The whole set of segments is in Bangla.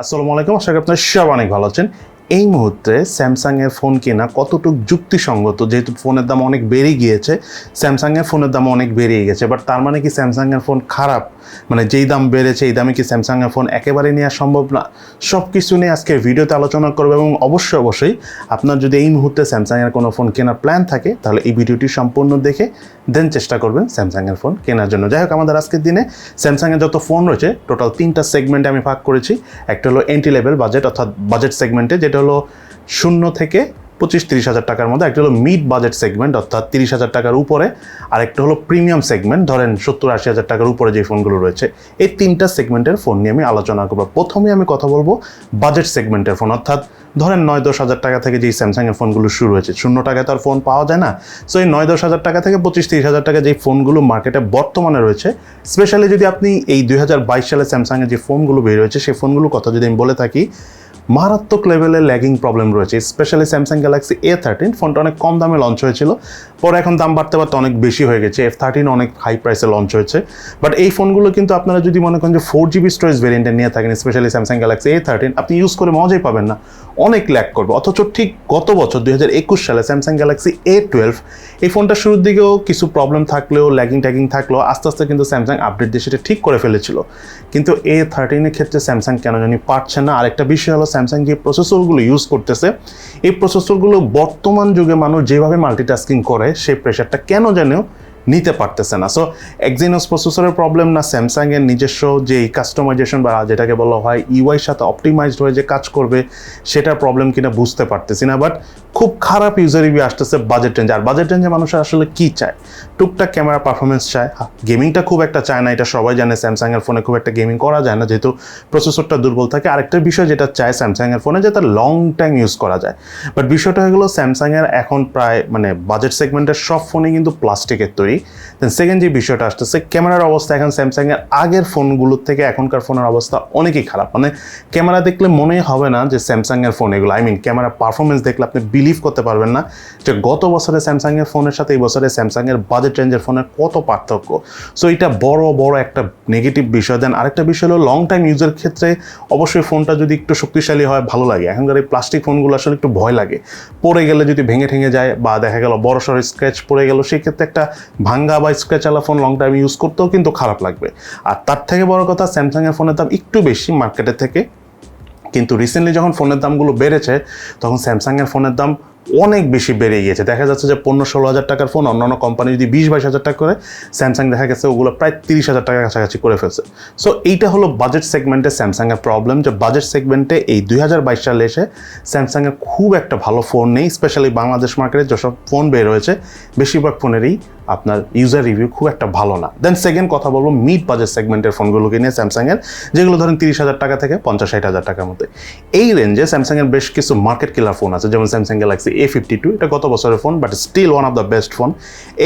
আসসালামু আলাইকুম। আশা করি আপনারা সব অনেক ভালো আছেন। এই মুহূর্তে স্যামসাংয়ের ফোন কেনা কতটুকু যুক্তিসঙ্গত? যেহেতু ফোনের দাম অনেক বেড়ে গিয়েছে, স্যামসাংয়ের ফোনের দাম অনেক বেড়ে গেছে। বাট তার মানে কি স্যামসাংয়ের ফোন খারাপ? মানে যেই দাম বেড়েছে, এই দামে কি স্যামসাংয়ের ফোন একেবারে নেওয়া সম্ভব না? সব কিছু নিয়ে আজকে ভিডিওতে আলোচনা করব এবং অবশ্যই অবশ্যই আপনার যদি এই মুহূর্তে স্যামসাংয়ের কোনো ফোন কেনার প্ল্যান থাকে, তাহলে এই ভিডিওটি সম্পূর্ণ দেখে দেন চেষ্টা করবেন স্যামসাংয়ের ফোন কেনার জন্য। যাই হোক, আমাদের আজকের দিনে স্যামসাংয়ের যত ফোন রয়েছে, টোটাল তিনটা সেগমেন্টে আমি ভাগ করেছি। একটা হলো এন্ট্রি লেভেল বাজেট অর্থাৎ বাজেট সেগমেন্টে যেটা হলো শূন্য থেকে পঁচিশ তিরিশ হাজার টাকার মধ্যে, একটা হলো মিড বাজেট সেগমেন্ট অর্থাৎ তিরিশ হাজার টাকার উপরে, আর একটা হলো প্রিমিয়াম সেগমেন্ট ধরেন সত্তর আশি হাজার টাকার উপরে যে ফোনগুলো রয়েছে। এই তিনটা সেগমেন্টের ফোন নিয়ে আমি আলোচনা করব। প্রথমে আমি কথা বলব বাজেট সেগমেন্টের ফোন অর্থাৎ ধরেন নয় দশ হাজার টাকা থেকে যেই স্যামসাংয়ের ফোনগুলো শুরু হয়েছে, শূন্য টাকায় তো আর ফোন পাওয়া যায় না। সো এই নয় দশ হাজার টাকা থেকে পঁচিশ তিরিশ হাজার টাকা যেই ফোনগুলো মার্কেটে বর্তমানে রয়েছে স্পেশালি যদি আপনি এই দুই হাজার বাইশ সালে স্যামসাংয়ের যে ফোনগুলো বের হয়েছে, সেই ফোনগুলোর কথা যদি আমি বলে থাকি মারাত্মক লেভেলের ল্যাগিং প্রবলেম রয়েছে specially Samsung Galaxy A thirteen ফোনটা অনেক কম দামে লঞ্চ হয়েছিল, পরে এখন দাম বাড়তে বাড়তে অনেক বেশি হয়ে গেছে এফ থার্টিন অনেক হাই প্রাইসে লঞ্চ হয়েছে বাট এই ফোনগুলো কিন্তু আপনারা যদি মনে করেন যে ফোর জিবি স্টোরেজ ভেরিয়েন্টে নিয়ে থাকেন specially Samsung Galaxy A thirteen আপনি ইউজ করে মজাই পাবেন না, অনেক ল্যাক করবে, অথচ ঠিক গত বছর, দুই হাজার একুশ সালে স্যামসাং গ্যালাক্সি এ টুয়েলভ এই ফোনটা শুরুর দিকেও কিছু প্রবলেম থাকলেও ল্যাগিং ট্যাগিং থাকলেও আস্তে আস্তে কিন্তু স্যামসাং আপডেট দিয়ে সেটা ঠিক করে ফেলেছিল, কিন্তু এ থার্টিনের ক্ষেত্রে স্যামসাং কেন জানি পারছে না, আরেকটা বিষয় হলো স্যামসাং যে প্রসেসরগুলো ইউজ করতেছে, এই প্রসেসরগুলো বর্তমান যুগে মানুষ যেভাবে মাল্টিটাস্কিং করে, সেই প্রেশারটা কেন যেন নিতে পারতেছে না? সো এক্সিনোস প্রসেসরের প্রবলেম না স্যামসাংয়ের নিজস্ব যে কাস্টমাইজেশন বা যেটাকে বলা হয় ইউআইয়ের সাথে অপটিমাইজড হয়ে যে কাজ করবে, সেটার প্রবলেম কিনা বুঝতে পারতেছি না। বাট খুব খারাপ ইউজার রিভিউ আসতেছে বাজেট রেঞ্জে আর বাজেট রেঞ্জে মানুষ আসলে কী চায়? টুকটাক ক্যামেরা পারফরমেন্স চায়। গেমিংটা খুব একটা চায় না, এটা সবাই জানে। স্যামসাংয়ের ফোনে খুব একটা গেমিং করা যায় না, যেহেতু প্রসেসরটা দুর্বল থাকে। আরেকটা বিষয় যেটা চায় স্যামসাংয়ের ফোনে যে তার লং টাইম ইউজ করা যায়। বাট বিষয়টা হয়ে গেলো স্যামসাংয়ের এখন প্রায় মানে বাজেট সেগমেন্টের সব ফোনই কিন্তু প্লাস্টিকের তৈরি। দেন সেকেন্ড যে বিষয়টা আসতেছে ক্যামেরার অবস্থা এখন স্যামসাংয়ের আগের ফোনগুলোর থেকে এখনকার ফোনের অবস্থা অনেকই খারাপ। মানে ক্যামেরা দেখলে মনেই হবে না যে স্যামসাংয়ের ফোন এগুলো আই মিন ক্যামেরা পারফরমেন্স দেখলে আপনি বিলিভ করতে পারবেন না যে গত বছরে স্যামসাংয়ের ফোনের সাথে এই বছরে স্যামসাংয়ের বাজেট রেঞ্জের ফোনের কত পার্থক্য? সো এটা বড় বড় একটা নেগেটিভ বিষয়। দেন আরেকটা বিষয় হলো লং টাইম ইউজের ক্ষেত্রে অবশ্যই ফোনটা যদি একটু শক্তিশালী হয়, ভালো লাগে। এখনকার এই প্লাস্টিক ফোনগুলো আসলে একটু ভয় লাগে। পড়ে গেলে যদি ভেঙে ঠেঙে যায় বা দেখা গেল বড় সড়ো স্ক্র্যাচ পড়ে গেল, সেই ক্ষেত্রে একটা ভাঙ্গা বা স্ক্র্যাচ আলা ফোন লং টাইম ইউজ করতেও কিন্তু খারাপ লাগবে। আর তার থেকে বড় কথা স্যামসাংয়ের ফোনের দাম একটু বেশি মার্কেটের থেকে। কিন্তু রিসেন্টলি যখন ফোনের দামগুলো বেড়েছে তখন স্যামসাংয়ের ফোনের দাম অনেক বেশি বেড়ে গিয়েছে। দেখা যাচ্ছে যে পনেরো ষোলো হাজার টাকার ফোন অন্যান্য কোম্পানি যদি বিশ বাইশ হাজার টাকা করে স্যামসাং দেখা গেছে ওগুলো প্রায় তিরিশ হাজার টাকার কাছাকাছি করে ফেলছে। সো এইটা হলো বাজেট সেগমেন্টে স্যামসাংয়ের প্রবলেম যে বাজেট সেগমেন্টে এই দুই হাজার বাইশ সালে এসে স্যামসাংয়ের খুব একটা ভালো ফোন নেই স্পেশালি বাংলাদেশ মার্কেটে যেসব ফোন বের হয়েছে, বেশিরভাগ ফোনেরই আপনার ইউজার রিভিউ খুব একটা ভালো না। দেন সেকেন্ড কথা বলব মিড বাজেট সেগমেন্টের ফোনগুলোকে নিয়ে স্যামসাংয়ের যেগুলো ধরেন তিরিশ হাজার টাকা থেকে পঞ্চাশ ষাট হাজার টাকার মধ্যে। এই রেঞ্জে স্যামসাংয়ের বেশ কিছু মার্কেট কিলার ফোন আছে, যেমন Samsung Galaxy A fifty two এটা গত বছরের phone but still one of the best phone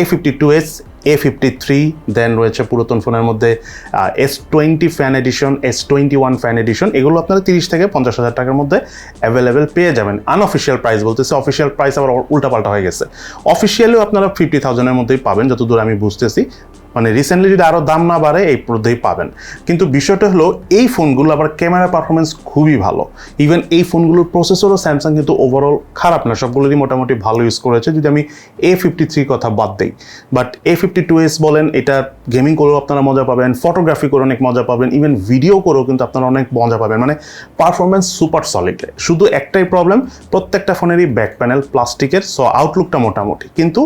A fifty two S A fifty three then রয়েছে পুরাতন ফোনের মধ্যে S twenty fan edition S twenty one fan edition এগুলো আপনারা তিরিশ থেকে পঞ্চাশ হাজার টাকার মধ্যে অ্যাভেলেবেল পেয়ে যাবেন। আনঅফিসিয়াল প্রাইস বলতেছে অফিসিয়াল প্রাইস আবার উল্টাপাল্টা হয়ে গেছে। অফিসিয়ালিও আপনারা ফিফটি থাউজেন্ডের মধ্যেই পাবেন, যতদূর আমি বুঝতেছি। মানে রিসেন্টলি যদি আরও দাম না বাড়ে, এই মধ্যেই পাবেন। কিন্তু বিষয়টা হলো, এই ফোনগুলো আবার ক্যামেরা পারফরমেন্স খুবই ভালো। ইভেন এই ফোনগুলোর প্রসেসরও স্যামসাং কিন্তু ওভারঅল খারাপ না, সবগুলোরই মোটামুটি ভালো ইউজ করেছে। যদি আমি এ ফিফটি থ্রি কথা বাদ দিই। But A fifty two S বলেন, এটা গেমিং করেও আপনারা মজা পাবেন ফটোগ্রাফি করে অনেক মজা পাবেন ইভেন ভিডিও করেও কিন্তু আপনারা অনেক মজা পাবেন। মানে পারফরমেন্স সুপার সলিড শুধু একটাই প্রবলেম প্রত্যেকটা ফোনেরই ব্যাক প্যানেল প্লাস্টিকের সো আউটলুকটা মোটামুটি। কিন্তু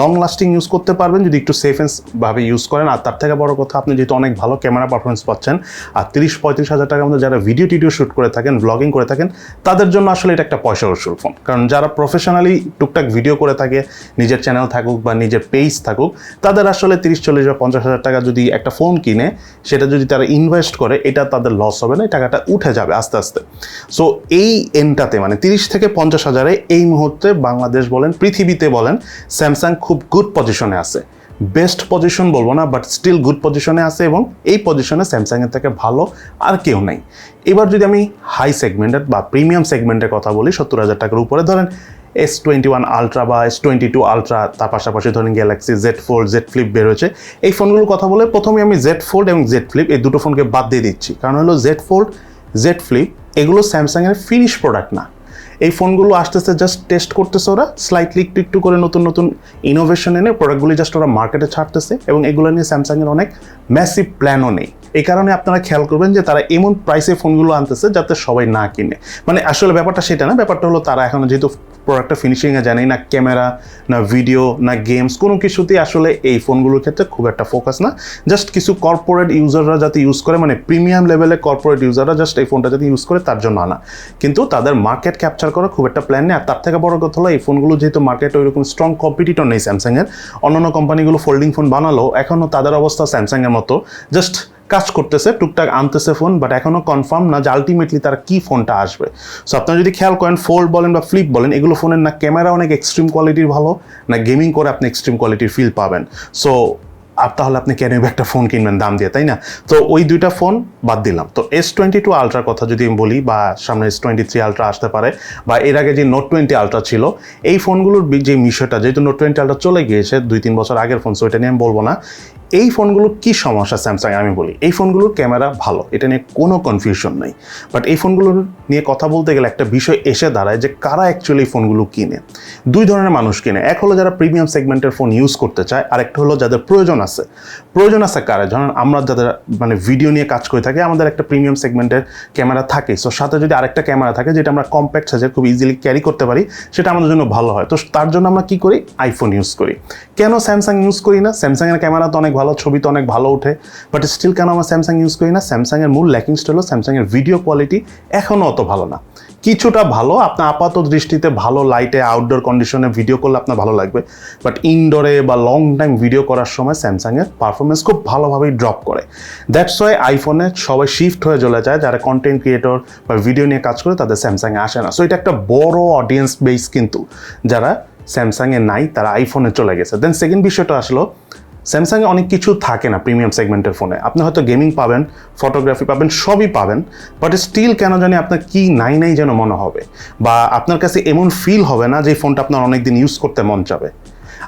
লং লাস্টিং ইউজ করতে পারবেন, যদি একটু সেফ ভাবে ইউজ করেন। আর তার থেকে বড় কথা, আপনি যেহেতু অনেক ভালো ক্যামেরা পারফরমেন্স পাচ্ছেন, আর তিরিশ, পঁয়ত্রিশ হাজার টাকার মধ্যে যারা ভিডিও টিডিও শ্যুট করে থাকেন ব্লগিং করে থাকেন, তাদের জন্য আসলে এটা একটা পয়সা উসুল ফোন কারণ যারা প্রফেশনালি টুকটাক ভিডিও করে থাকে, নিজের চ্যানেল থাকুক বা নিজের পেজ থাকুক, তাদের আসলে তিরিশ, চল্লিশ বা পঞ্চাশ হাজার টাকা যদি একটা ফোন কিনে, সেটা যদি তারা ইনভেস্ট করে, এটা তাদের লস হবে না, এই টাকাটা উঠে যাবে আস্তে আস্তে। সো এই এনটাতে মানে তিরিশ থেকে পঞ্চাশ হাজারে এই মুহূর্তে বাংলাদেশ বলেন, পৃথিবীতে বলেন স্যামসাং খুব গুড পজিশনে আছে। বেস্ট পজিশন বলব না বাট স্টিল গুড পজিশনে আছে এবং এই পজিশনে স্যামসাংয়ের থেকে ভালো আর কেউ নেই। এবার যদি আমি হাই সেগমেন্টের বা প্রিমিয়াম সেগমেন্টের কথা বলি, সত্তর হাজার টাকার উপরে ধরেন এস টোয়েন্টি ওয়ান আলট্রা বা এস টোয়েন্টি টু আলট্রা তার পাশাপাশি ধরেন Galaxy Z fold Z flip বের হয়েছে। এই ফোনগুলোর কথা বলে প্রথমে আমি জেড ফোল্ড এবং জেড ফ্লিপ এই দুটো ফোনকে বাদ দিয়ে দিচ্ছি। কারণ হলো জেড ফোল্ড জেড ফ্লিপ এগুলো স্যামসাংয়ের ফিনিশ প্রোডাক্ট না। এই ফোনগুলো আস্তে আস্তে জাস্ট টেস্ট করতেছে ওরা স্লাইটলি একটু একটু করে নতুন নতুন ইনোভেশন এনে প্রোডাক্টগুলি জাস্ট ওরা মার্কেটে ছাড়তেছে এবং এগুলো নিয়ে স্যামসাংয়ের অনেক ম্যাসিভ প্ল্যানও নেই। এই কারণে আপনারা খেয়াল করবেন যে তারা এমন প্রাইসে ফোনগুলো আনতেছে যাতে সবাই না কিনে। মানে আসলে ব্যাপারটা সেটা না, ব্যাপারটা হলো তারা এখন যেহেতু প্রোডাক্টটা ফিনিশিংয়ে জানে না ক্যামেরা না ভিডিও না গেমস কোনো কিছুতেই আসলে এই ফোনগুলোর ক্ষেত্রে খুব একটা ফোকাস না। জাস্ট কিছু কর্পোরেট ইউজাররা যাতে ইউজ করে মানে প্রিমিয়াম লেভেলে কর্পোরেট ইউজাররা জাস্ট এই ফোনটা যাতে ইউজ করে, তার জন্য আনা। কিন্তু তাদের মার্কেট ক্যাপচার করা খুব একটা প্ল্যান নেই। আর তার থেকে বড় কথা হলো, এই ফোনগুলো যেহেতু মার্কেটে ওইরকম স্ট্রং কম্পিটিটর নেই স্যামসাংয়ের অন্যান্য কোম্পানিগুলো ফোল্ডিং ফোন বানালো এখনও তাদের অবস্থা স্যামসাংয়ের মতো। জাস্ট কাজ করতেছে, টুকটাক আনতেছে ফোন বাট এখনও কনফার্ম না যে আলটিমেটলি তারা কি ফোনটা আসবে। সো আপনারা যদি খেয়াল করেন ফোল্ড বলেন বা ফ্লিপ বলেন, এগুলো ফোনের না ক্যামেরা অনেক এক্সট্রিম কোয়ালিটির ভালো, না গেমিং করে আপনি এক্সট্রিম কোয়ালিটির ফিল পাবেন। সো আর তাহলে আপনি কেন একটা ফোন কিনবেন দাম দিয়ে, তাই না? তো ওই দুইটা ফোন বাদ দিলাম। তো এস টোয়েন্টি টু আলট্রার কথা যদি আমি বলি, বা সামনে এস টোয়েন্টি থ্রি আলট্রা আসতে পারে, বা এর আগে যে নোট টোয়েন্টি আলট্রা ছিল, এই ফোনগুলোর যে বিষয়টা যেহেতু নোট টোয়েন্টি আলট্রা চলে গিয়েছে, দুই, তিন বছর আগের ফোন সো এটা নিয়ে আমি বলব না। এই ফোনগুলোর কি সমস্যা স্যামসাং আমি বলি, এই ফোনগুলোর ক্যামেরা ভালো, এটা নিয়ে কোনো কনফিউশন নেই। বাট এই ফোনগুলোর নিয়ে কথা বলতে গেলে একটা বিষয় এসে দাঁড়ায় যে কারা অ্যাকচুয়ালি এই ফোনগুলো কিনে। দুই ধরনের মানুষ কিনে, এক হলো যারা প্রিমিয়াম সেগমেন্টের ফোন ইউজ করতে চায়, আর একটা হলো যাদের প্রয়োজন আছে। প্রয়োজন আছে কারা? ধরেন আমরা যাদের মানে ভিডিও নিয়ে কাজ করে থাকি, আমাদের একটা প্রিমিয়াম সেগমেন্টের ক্যামেরা থাকে। সো সাথে যদি আরেকটা ক্যামেরা থাকে, যেটা আমরা কম্প্যাক্ট সাইজের খুব ইজিলি ক্যারি করতে পারি, সেটা আমাদের জন্য ভালো হয়। তো তার জন্য আমরা কি করি? আইফোন ইউজ করি। কেন স্যামসাং ইউজ করি না? স্যামসাংয়ের ক্যামেরা তো অনেক ভালো, ছবি তো অনেক ভালো ওঠে বাট স্টিল কেন আমরা স্যামসাং ইউজ করি না? স্যামসাংয়ের মূল ল্যাকিংসটা হলো স্যামসাংয়ের ভিডিও কোয়ালিটি এখনও অত ভালো না। কিছুটা ভালো, আপনার আপাত দৃষ্টিতে ভালো লাইটে আউটডোর কন্ডিশনে ভিডিও করলে আপনার ভালো লাগবে বাট ইনডোরে বা লং টাইম ভিডিও করার সময় স্যামসাংয়ের পারফরমেন্স খুব ভালোভাবেই ড্রপ করে। দ্যাটস ওয়াই আইফোনে সবাই শিফট হয়ে চলে যায়, যারা কন্টেন্ট ক্রিয়েটর বা ভিডিও নিয়ে কাজ করে, তাদের স্যামসাংয়ে আসে না। সো এটা একটা বড় অডিয়েন্স বেস কিন্তু, যারা স্যামসাংয়ে নাই, তারা আইফোনে চলে গেছে। দেন সেকেন্ড বিষয়টা আসলো স্যামসাংয়ে অনেক কিছু থাকে না প্রিমিয়াম সেগমেন্টের ফোনে। আপনি হয়তো গেমিং পাবেন, ফটোগ্রাফি পাবেন, সবই পাবেন বাট স্টিল কেন জানি আপনার কি নাই নাই যেন মনে হবে, বা আপনার কাছে এমন ফিল হবে না যে ফোনটা আপনার অনেকদিন ইউজ করতে মন চাবে।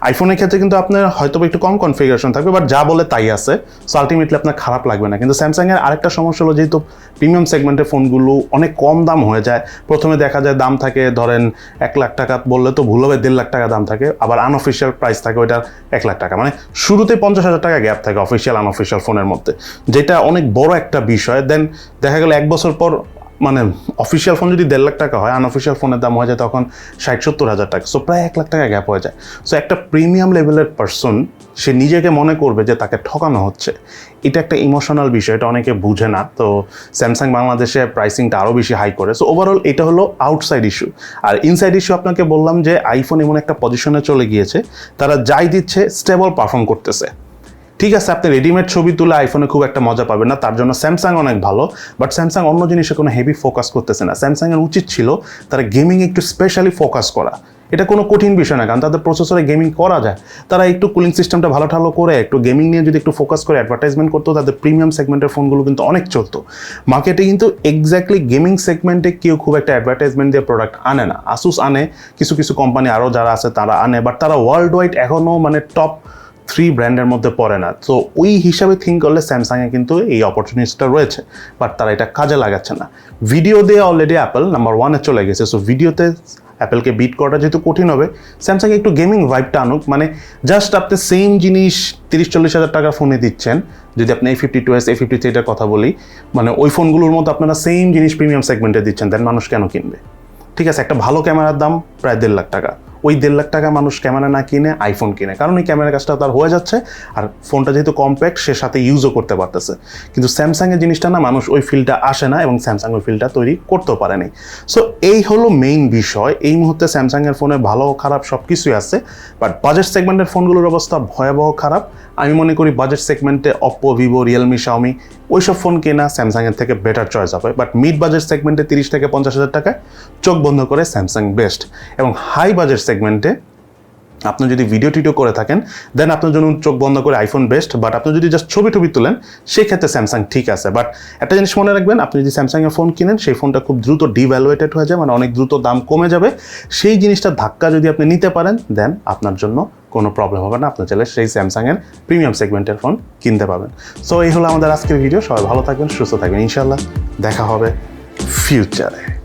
আইফোনের ক্ষেত্রে কিন্তু আপনার হয়তো একটু কম কনফিগারেশন থাকবে বাট যা বলে তাই আছে। সো আলটিমেটলি আপনার খারাপ লাগবে না। কিন্তু স্যামসাংয়ের আরেকটা সমস্যা হলো যেহেতু প্রিমিয়াম সেগমেন্টের ফোনগুলো অনেক কম দাম হয়ে যায়, প্রথমে দেখা যায় দাম থাকে ধরেন এক লাখ টাকা, বললে তো ভুল হবে, দেড় লাখ টাকা দাম থাকে, আবার আনঅফিসিয়াল প্রাইস থাকে ওইটার এক লাখ টাকা। মানে শুরুতে পঞ্চাশ হাজার টাকা গ্যাপ থাকে অফিসিয়াল আনঅফিসিয়াল ফোনের মধ্যে, যেটা অনেক বড় একটা বিষয়। দেন দেখা গেল এক বছর পর মানে অফিসিয়াল ফোন যদি দেড় লাখ টাকা হয় আনঅফিসিয়াল ফোনের দাম হয়ে যায় তখন ষাট সত্তর হাজার টাকা। সো প্রায় এক লাখ টাকা গ্যাপ হয়ে যায়। সো একটা প্রিমিয়াম লেভেলের পার্সন সে নিজেকে মনে করবে যে তাকে ঠকানো হচ্ছে। এটা একটা ইমোশনাল বিষয়, এটা অনেকে বুঝে না। তো স্যামসাং বাংলাদেশে প্রাইসিংটা আরও বেশি হাই করে। সো ওভারঅল এটা হলো আউটসাইড ইস্যু আর ইনসাইড ইস্যু আপনাকে বললাম যে আইফোন এমন একটা পজিশনে চলে গিয়েছে, তারা যাই দিচ্ছে স্টেবল পারফর্ম করতেছে। ঠিক আছে, আপনি রেডিমেড ছবি তুলে আইফোনে খুব একটা মজা পাবেন না, তার জন্য স্যামসাং অনেক ভালো বাট স্যামসাং অন্য জিনিসে কোনো হেভি ফোকাস করতেছে না। স্যামসাংয়ের উচিত ছিল তারা গেমিং একটু স্পেশালি ফোকাস করা। এটা কোনো কঠিন বিষয় না, কারণ তাদের প্রসেসরে গেমিং করা যায়। তারা একটু কুলিং সিস্টেমটা ভালো ঠালো করে, একটু গেমিং নিয়ে যদি একটু ফোকাস করে অ্যাডভার্টাইজমেন্ট করতো, তাদের প্রিমিয়াম সেগমেন্টের ফোনগুলো কিন্তু অনেক চলতো। মার্কেটে কিন্তু এক্স্যাক্টলি গেমিং সেগমেন্টে কেউ খুব একটা অ্যাডভার্টাইজমেন্ট দিয়ে প্রোডাক্ট আনে না। আসুস আনে, কিছু কিছু কোম্পানি আরও যারা আছে, তারা আনে বাট তারা ওয়ার্ল্ড ওয়াইড এখনও মানে টপ থ্রি ব্র্যান্ডের মধ্যে পড়ে না। তো ওই হিসাবে থিঙ্ক করলে স্যামসাংয়ে কিন্তু এই অপরচুনিটিসটা রয়েছে বাট তারা এটা কাজে লাগাচ্ছে না। ভিডিও দিয়ে অলরেডি অ্যাপেল নাম্বার ওয়ানে চলে গেছে। সো ভিডিওতে অ্যাপেলকে বিট করাটা যেহেতু কঠিন হবে স্যামসাং একটু গেমিং ভাইবটা আনুক। মানে জাস্ট আপনি সেম জিনিস তিরিশ, চল্লিশ হাজার টাকার ফোনে দিচ্ছেন, যদি আপনি এই ফিফটি টু এস এই ফিফটি থ্রিটার কথা বলি মানে ওই ফোনগুলোর মতো আপনারা সেম জিনিস প্রিমিয়াম সেগমেন্টে দিচ্ছেন দেন মানুষ কেন কিনবে? ঠিক আছে, একটা ভালো ক্যামেরার দাম প্রায় দেড় লাখ টাকা। ওই দেড় লাখ টাকা মানুষ ক্যামেরা না কিনে আইফোন কিনে। কারণ ওই ক্যামেরা কাজটা তার হয়ে যাচ্ছে, আর ফোনটা যেহেতু কম্প্যাক্ট সে সাথে ইউজও করতে পারতেছে। কিন্তু স্যামসাংয়ের জিনিসটা না, মানুষ ওই ফিলটা আসে না এবং স্যামসাং ওই ফিলটা তৈরি করতেও পারেনি সো এই হলো মেইন বিষয়। এই মুহূর্তে স্যামসাংয়ের ফোনে ভালো, খারাপ সব কিছুই আছে বাট বাজেট সেগমেন্টের ফোনগুলোর অবস্থা ভয়াবহ খারাপ। আমি মনে করি বাজেট সেগমেন্টে অপ্পো ভিভো রিয়েলমি শাওমি ওইসব ফোন কেনা স্যামসাংয়ের থেকে বেটার চয়েস হবে। বাট মিড বাজেট সেগমেন্টে তিরিশ থেকে পঞ্চাশ হাজার টাকায় চোখ বন্ধ করে স্যামসাং বেস্ট এবং হাই বাজেট সেগমেন্টে আপনি যদি ভিডিও টিডিও করে থাকেন দেন আপনার জন্য চোখ বন্ধ করে আইফোন বেস্ট বাট আপনি যদি জাস্ট ছবি টবি তুলেন, সেক্ষেত্রে স্যামসাং ঠিক আছে। বাট একটা জিনিস মনে রাখবেন, আপনি যদি স্যামসাংয়ের ফোন কিনেন, সেই ফোনটা খুব দ্রুত ডিভ্যালুয়েটেড হয়ে যায় মানে অনেক দ্রুত দাম কমে যাবে। সেই জিনিসটা ধাক্কা যদি আপনি নিতে পারেন দেন আপনার জন্য কোনো প্রবলেম হবে না। আপনি চাইলে সেই স্যামসাংয়ের প্রিমিয়াম সেগমেন্টের ফোন কিনতে পাবেন সো এই হলো আমাদের আজকের ভিডিও সবাই ভালো থাকবেন, সুস্থ থাকবেন। ইনশাল্লাহ দেখা হবে ফিউচারে